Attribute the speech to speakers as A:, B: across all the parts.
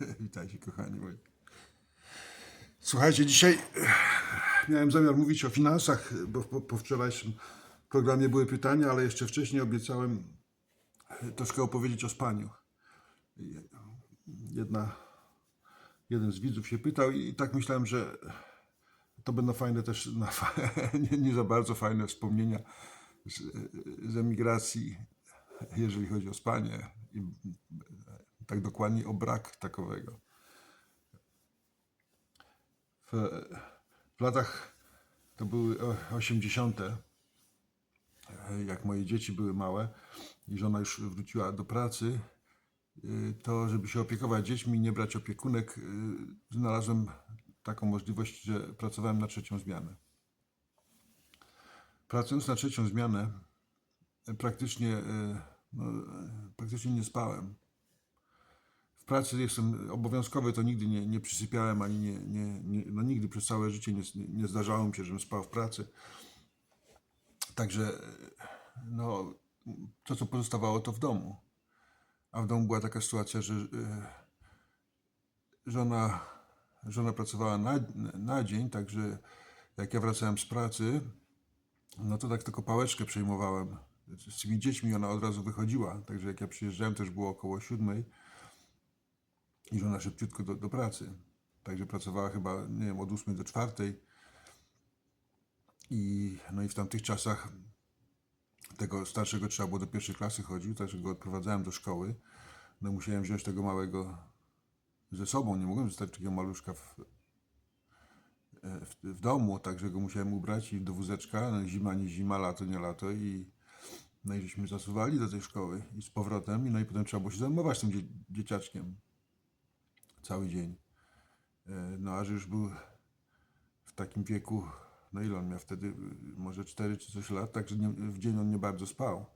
A: Witajcie, kochani moi. Słuchajcie, dzisiaj miałem zamiar mówić o finansach, bo po, po wczorajszym programie były pytania, ale jeszcze wcześniej obiecałem troszkę opowiedzieć o spaniu. Jedna, jeden z widzów się pytał i tak myślałem, że to będą fajne też, no, nie, nie za bardzo fajne wspomnienia z, z emigracji, jeżeli chodzi o spanie i tak dokładnie o brak takowego. W, w latach, to były o- 80., jak moje dzieci były małe i żona już wróciła do pracy, y, to żeby się opiekować dziećmi nie brać opiekunek, y, znalazłem taką możliwość, że pracowałem na trzecią zmianę. Pracując na trzecią zmianę, praktycznie, y, no, praktycznie nie spałem. Pracy jestem obowiązkowy, to nigdy nie, nie przysypiałem, ani nie, nie, nie, no nigdy przez całe życie nie, nie zdarzało mi się, żebym spał w pracy. Także no, to, co pozostawało, to w domu. A w domu była taka sytuacja, że y, żona, żona pracowała na, na dzień, także jak ja wracałem z pracy, no to tak tylko pałeczkę przejmowałem. Z tymi dziećmi ona od razu wychodziła, także jak ja przyjeżdżałem, też było około siódmej i żona szybciutko do, do pracy. Także pracowała chyba, nie wiem, od 8 do 4. I, no i w tamtych czasach tego starszego trzeba było do pierwszej klasy chodzić, także go odprowadzałem do szkoły. No musiałem wziąć tego małego ze sobą, nie mogłem zostawić takiego maluszka w, e, w, w domu, także go musiałem ubrać i do wózeczka, no zima nie zima, lato nie lato i no i żeśmy zasuwali do tej szkoły i z powrotem, no i potem trzeba było się zajmować tym dzie dzieciaczkiem cały dzień. E, No a że już był w takim wieku, no ile on miał wtedy, może 4 czy coś lat, także nie, w dzień on nie bardzo spał.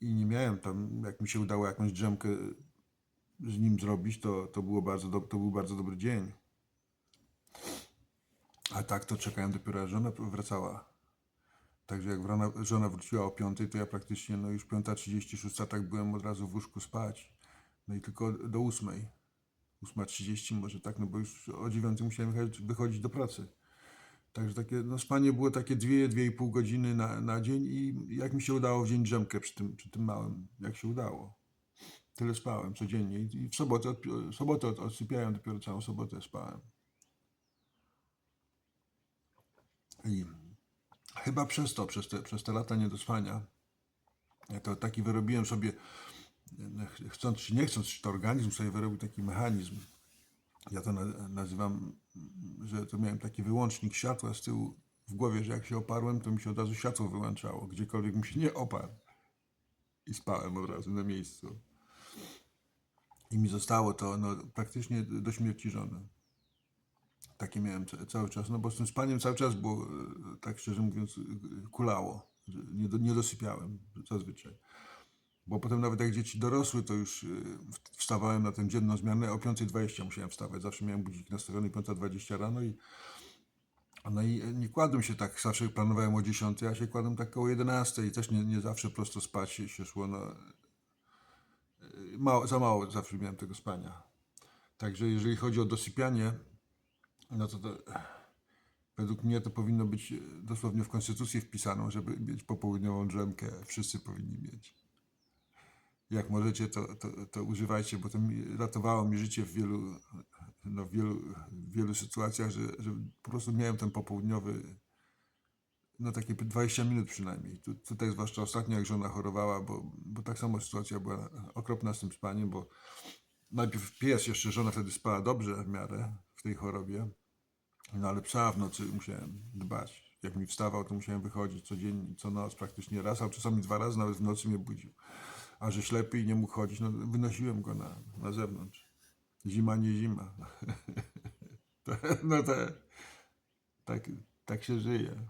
A: I nie miałem tam, jak mi się udało jakąś drzemkę z nim zrobić, to, to, było bardzo do, to był bardzo dobry dzień. A tak to czekałem dopiero, aż żona wracała. Także jak żona wróciła o 5, to ja praktycznie no już 5.36 tak byłem od razu w łóżku spać. No i tylko do 8. 8.30 może tak, no bo już o 9 musiałem wychodzić- do pracy. Także takie, no spanie było takie 2-2,5 godziny na, na dzień i jak mi się udało w dzień drzemkę przy tym, przy tym małym, jak się udało. Tyle spałem codziennie i w sobotę, odpi- sobotę od- odsypiałem, dopiero całą sobotę spałem. I chyba przez to, przez te, przez te lata niedospania, ja to taki wyrobiłem sobie, chcąc czy nie chcąc, to organizm sobie wyrobił taki mechanizm. Ja to na, nazywam, że to miałem taki wyłącznik światła z tyłu w głowie, że jak się oparłem, to mi się od razu światło wyłączało, gdziekolwiek mi się nie oparł. I spałem od razu na miejscu. I mi zostało to no, praktycznie do śmierci żony. Takie miałem ca- cały czas, no bo z tym spaniem cały czas było, e, tak szczerze mówiąc, e, kulało. Nie, do, nie dosypiałem zazwyczaj. Bo potem nawet jak dzieci dorosły, to już y, wstawałem na tę dzienną zmianę, o 5.20 musiałem wstawać. Zawsze miałem budzik nastawiony 5.20 rano i no i nie kładłem się tak, zawsze planowałem o 10, a się kładłem tak koło 11 i też nie, nie zawsze prosto spać się, szło. No, Y, mało, za mało zawsze miałem tego spania. Także jeżeli chodzi o dosypianie, no to, to według mnie to powinno być y, dosłownie w konstytucji wpisaną, żeby mieć popołudniową drzemkę. Wszyscy powinni mieć jak możecie, to, to, to używajcie, bo to mi, ratowało mi życie w wielu, no, w wielu, w wielu sytuacjach, że, że po prostu miałem ten popołudniowy, no takie 20 minut przynajmniej. Tu, tutaj zwłaszcza ostatnio, jak żona chorowała, bo, bo tak samo sytuacja była okropna z tym spaniem, bo najpierw pies, jeszcze żona wtedy spała dobrze w miarę w tej chorobie, no ale psa w nocy musiałem dbać. Jak mi wstawał, to musiałem wychodzić codziennie, co noc praktycznie raz, a czasami dwa razy nawet w nocy mnie budził. A że ślepy i nie mógł chodzić, no wynosiłem go na, na zewnątrz. Zima, nie zima. To- no to, tak, tak się żyje.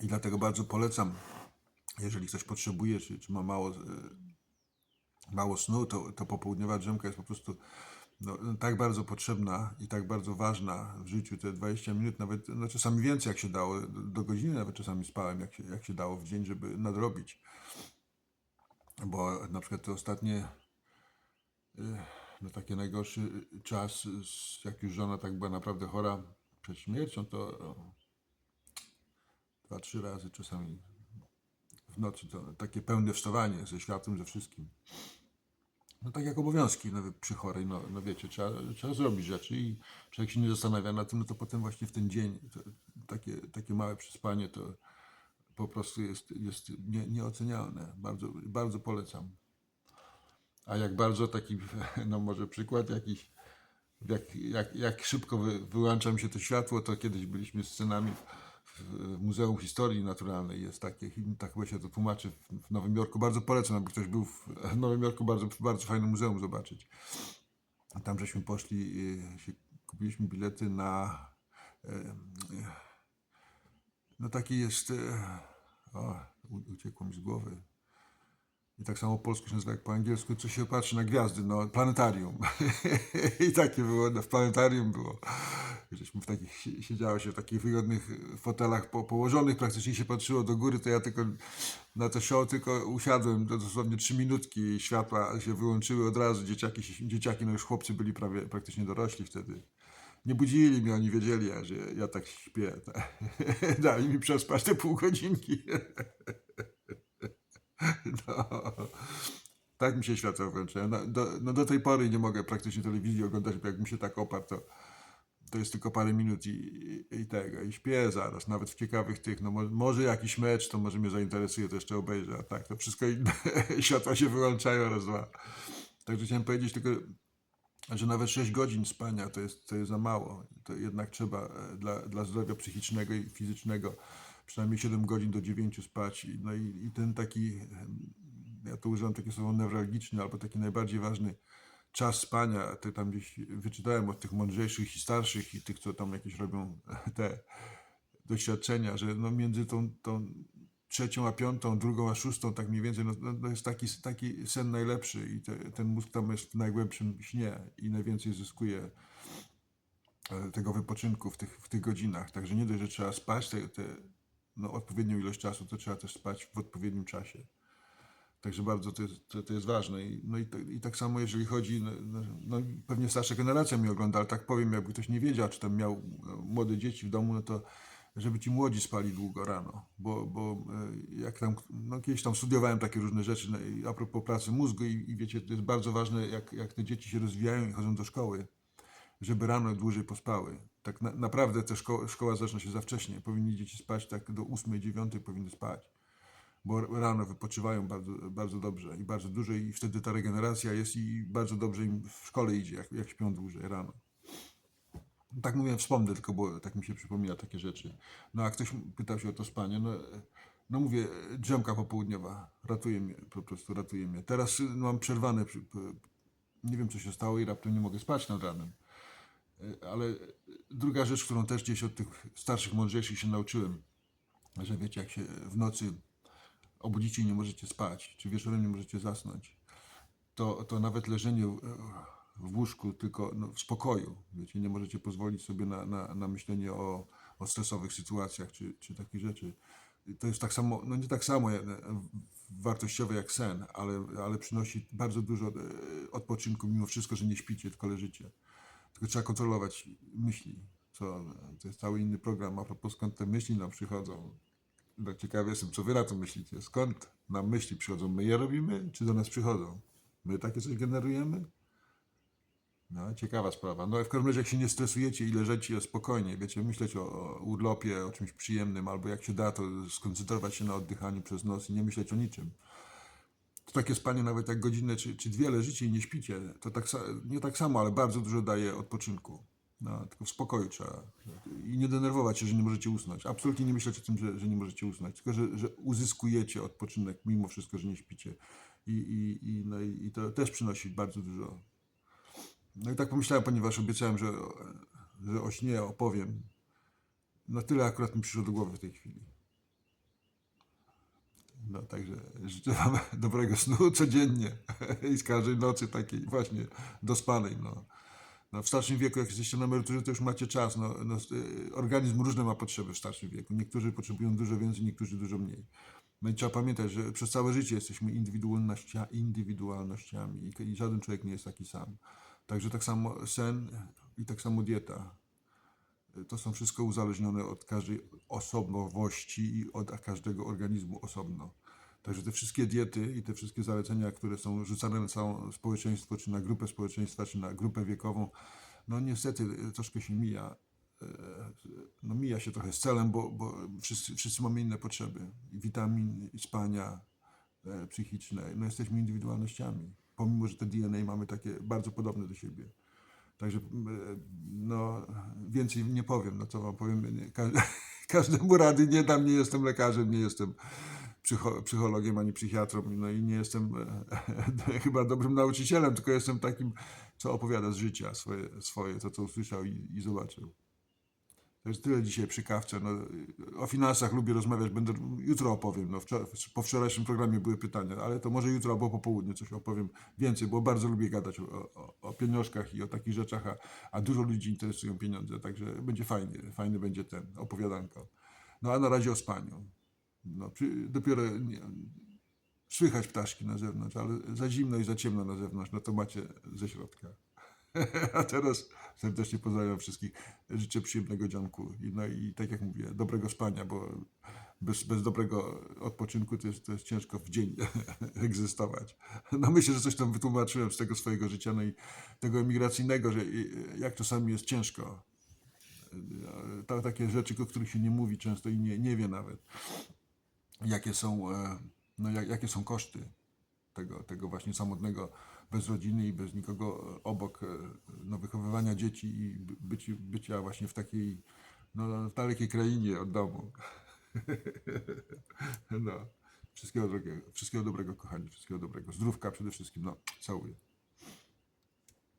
A: I dlatego bardzo polecam, jeżeli ktoś potrzebuje, czy, czy ma mało, e, mało snu, to, to popołudniowa drzemka jest po prostu no, tak bardzo potrzebna i tak bardzo ważna w życiu. Te 20 minut, nawet no, czasami więcej jak się dało, do, godziny nawet czasami spałem, jak się, jak się dało w dzień, żeby nadrobić. bo na przykład te ostatnie, y, no taki najgorszy czas, jak już żona tak była naprawdę chora przed śmiercią, to o, dwa, trzy razy czasami w nocy to takie pełne wstawanie ze światłem, ze wszystkim. No tak jak obowiązki no, przy chorej, no, no wiecie, trzeba, trzeba zrobić rzeczy i człowiek się nie zastanawia na tym, no to potem właśnie w ten dzień to, takie, takie małe przespanie to po prostu jest, jest nie, nieocenialne. Bardzo, bardzo polecam. A jak bardzo taki, no może przykład jakiś, jak, jak, jak szybko wy, wyłącza mi się to światło, to kiedyś byliśmy z scenami w, Muzeum Historii Naturalnej, jest takie, tak chyba się to tłumaczy w, Nowym Jorku. Bardzo polecam, aby ktoś był w, Nowym Jorku, bardzo, bardzo fajne muzeum zobaczyć. Tam żeśmy poszli, y, kupiliśmy bilety na y, y, no taki jest, o, uciekło mi z głowy. I tak samo po polsku się nazywa jak po angielsku, co się patrzy na gwiazdy, no planetarium. I takie było, no, w planetarium było. Żeśmy w takich, si- siedziało się w takich wygodnych fotelach po, położonych, praktycznie się patrzyło do góry, to ja tylko na to show tylko usiadłem, to dosłownie trzy minutki światła się wyłączyły od razu, dzieciaki, dzieciaki no już chłopcy byli prawie, praktycznie dorośli wtedy. Nie budzili mnie, oni wiedzieli, że ja tak śpię. Dali mi przespać te pół godzinki. No. Tak mi się światło włączyło. No, do, no do tej pory nie mogę praktycznie telewizji oglądać, bo jak mi się tak oparł, to, to jest tylko parę minut i, i, i tego. I śpię zaraz, nawet w ciekawych tych, no mo, może jakiś mecz, to może mnie zainteresuje, to jeszcze obejrzę, a tak, to wszystko inne, światła się wyłączają raz, dwa. Także chciałem powiedzieć tylko, że nawet 6 godzin spania to jest, to jest za mało. To jednak trzeba e, dla, dla zdrowia psychicznego i fizycznego przynajmniej 7 godzin do 9 spać. No i, i ten taki, ja to używam takie słowo newralgiczny, albo taki najbardziej ważny czas spania, to tam gdzieś wyczytałem od tych mądrzejszych i starszych i tych, co tam jakieś robią te doświadczenia, że no między tą, tą trzecią a piątą, drugą a szóstą, tak mniej więcej, no, no to jest taki, taki sen najlepszy i te, ten mózg tam jest w najgłębszym śnie i najwięcej zyskuje e, tego wypoczynku w tych, w tych godzinach. Także nie dość, że trzeba spać te, te, no, odpowiednią ilość czasu, to trzeba też spać w odpowiednim czasie. Także bardzo to jest, to, to jest ważne. I, no i, to, I tak samo jeżeli chodzi, no, no, no pewnie starsza generacja mi ogląda, ale tak powiem, jakby ktoś nie wiedział, czy tam miał e, młode dzieci w domu, no to żeby ci młodzi spali długo rano, bo, bo e, jak tam, no kiedyś tam studiowałem takie różne rzeczy no, a propos pracy mózgu i, i wiecie, to jest bardzo ważne, jak, jak te dzieci się rozwijają i chodzą do szkoły, żeby rano dłużej pospały. Tak na, naprawdę ta szkoła, szkoła zaczyna się za wcześnie. Powinni dzieci spać tak do 8, 9 powinny spać. Bo rano wypoczywają bardzo, bardzo dobrze i bardzo dużo i wtedy ta regeneracja jest i bardzo dobrze im w szkole idzie, jak, jak śpią dłużej rano. Tak mówię, wspomnę tylko, bo tak mi się przypomina takie rzeczy. No a ktoś pytał się o to spanie, no, no mówię, drzemka popołudniowa ratuje mnie, po prostu ratuje mnie. Teraz y, mam przerwane, nie wiem co się stało i raptem nie mogę spać nad ranem. Y, Ale druga rzecz, którą też gdzieś od tych starszych, mądrzejszych się nauczyłem, że wiecie, jak się w nocy obudzicie i nie możecie spać, czy wieczorem nie możecie zasnąć, to, to nawet leżenie w, w łóżku, tylko no, w spokoju, wiecie, nie możecie pozwolić sobie na, na, na myślenie o, o stresowych sytuacjach, czy, czy takich rzeczy. To jest tak samo, no nie tak samo e, wartościowe jak sen, ale, ale przynosi bardzo dużo e, odpoczynku, mimo wszystko, że nie śpicie, tylko leżycie. Tylko trzeba kontrolować myśli, co, to jest cały inny program, a propos skąd te myśli nam przychodzą. No, ciekawy jestem, co wy na to myślicie. Skąd nam myśli przychodzą? My je robimy, czy do nas przychodzą? My takie coś generujemy? No, ciekawa sprawa. No, w każdym razie, jak się nie stresujecie i leżycie spokojnie, wiecie, myśleć o, o urlopie, o czymś przyjemnym, albo jak się da, to skoncentrować się na oddychaniu przez nos i nie myśleć o niczym. To takie spanie, nawet jak godzinę czy, czy dwie leżycie i nie śpicie, to tak, nie tak samo, ale bardzo dużo daje odpoczynku. No, tylko w spokoju trzeba. I nie denerwować się, że nie możecie usnąć. Absolutnie nie myśleć o tym, że, że nie możecie usnąć, tylko że, że uzyskujecie odpoczynek mimo wszystko, że nie śpicie. I, i, i, no, i i to też przynosi bardzo dużo. No i tak pomyślałem, ponieważ obiecałem, że, że o śnie opowiem. No tyle akurat mi przyszło do głowy w tej chwili. No także życzę Wam dobrego snu codziennie i z każdej nocy takiej właśnie dospanej. No. No, w starszym wieku, jak jesteście na emeryturze, to już macie czas. No, no, y, organizm różne ma potrzeby w starszym wieku. Niektórzy potrzebują dużo więcej, niektórzy dużo mniej. No i trzeba pamiętać, że przez całe życie jesteśmy indywidualnościa, indywidualnościami i żaden człowiek nie jest taki sam. Także tak samo sen i tak samo dieta. To są wszystko uzależnione od każdej osobowości i od każdego organizmu osobno. Także te wszystkie diety i te wszystkie zalecenia, które są rzucane na całe społeczeństwo, czy na grupę społeczeństwa, czy na grupę wiekową, no niestety troszkę się mija. e, No mija się trochę z celem, bo, bo wszyscy, wszyscy mamy inne potrzeby. Witamin, spania e, psychiczne. No jesteśmy indywidualnościami. Pomimo, że te DNA mamy takie bardzo podobne do siebie. Także e, no, więcej nie powiem, no co wam powiem, każdemu rady nie dam, nie jestem lekarzem, nie jestem psycho, psychologiem ani psychiatrą, no i nie jestem e, chyba dobrym nauczycielem, tylko jestem takim, co opowiada z życia swoje, swoje to co usłyszał i, i zobaczył. To jest tyle dzisiaj przy kawce. No, o finansach lubię rozmawiać, będę jutro opowiem. No, wczor- po wczorajszym programie były pytania, ale to może jutro albo po południu coś opowiem więcej, bo bardzo lubię gadać o, o, o pieniążkach i o takich rzeczach, a, a dużo ludzi interesują pieniądze, także będzie fajnie, fajny będzie ten opowiadanko. No a na razie o spaniu. No, przy, dopiero nie, słychać ptaszki na zewnątrz, ale za zimno i za ciemno na zewnątrz, no to macie ze środka. A teraz serdecznie pozdrawiam wszystkich. Życzę przyjemnego dzionku. I, no i tak jak mówię, dobrego spania, bo bez, bez dobrego odpoczynku to jest, to jest ciężko w dzień egzystować. No myślę, że coś tam wytłumaczyłem z tego swojego życia, no i tego emigracyjnego, że jak czasami jest ciężko. To, takie rzeczy, o których się nie mówi często i nie, nie wie nawet, jakie są, e, no, jak, jakie są koszty tego, tego właśnie samotnego, bez rodziny i bez nikogo obok, e, no, wychowywania dzieci i by- byci, bycia właśnie w takiej, no, w dalekiej krainie od domu. No, wszystkiego dobrego, wszystkiego dobrego, kochani, wszystkiego dobrego. Zdrówka przede wszystkim, no, całuję.